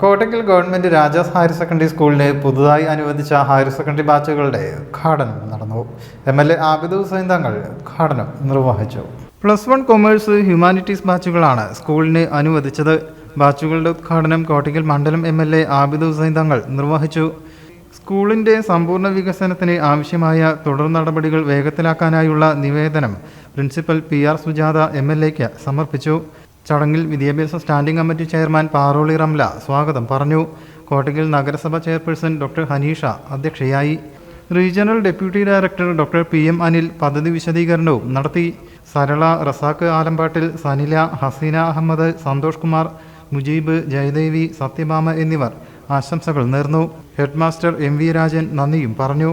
Kottakkal government Rajas higher secondary സ്കൂളിലെ പുതുതായി അനുവദിച്ച ഹയർ സെക്കൻഡറി ബാച്ചുകളുടെ ഉദ്ഘാടനം നടന്നു. M L A Abid Hussain Thangal ഉദ്ഘാടനം നിർവഹിച്ചു. പ്ലസ് വൺ കൊമേഴ്സ് ഹ്യൂമാനിറ്റീസ് ബാച്ചുകളാണ് സ്കൂളിന് അനുവദിച്ചത്. ബാച്ചുകളുടെ ഉദ്ഘാടനം കോട്ടക്കൽ മണ്ഡലം M L A Abid Hussain Thangal നിർവഹിച്ചു. സ്കൂളിന്റെ സമ്പൂർണ വികസനത്തിന് ആവശ്യമായ തുടർ നടപടികൾ വേഗത്തിലാക്കാനായുള്ള നിവേദനം principal P R Sujatha M L എക്ക് സമർപ്പിച്ചു. ചടങ്ങിൽ വിദ്യാഭ്യാസ standing committee chairman Paroli Ramla സ്വാഗതം പറഞ്ഞു. കോട്ടക്കൽ നഗരസഭ ചെയർപേഴ്സൺ ഡോക്ടർ ഹനീഷ അധ്യക്ഷയായി. Regional deputy director doctor P M Anil പദ്ധതി വിശദീകരണവും നടത്തി. സരള റസാഖ് ആലമ്പാട്ടിൽ സനില ഹസീന അഹമ്മദ് സന്തോഷ് കുമാർ മുജീബ് ജയദേവി സത്യഭാമ എന്നിവർ ആശംസകൾ നേർന്നു. ഹെഡ്മാസ്റ്റർ എം വി രാജൻ നന്ദിയും പറഞ്ഞു.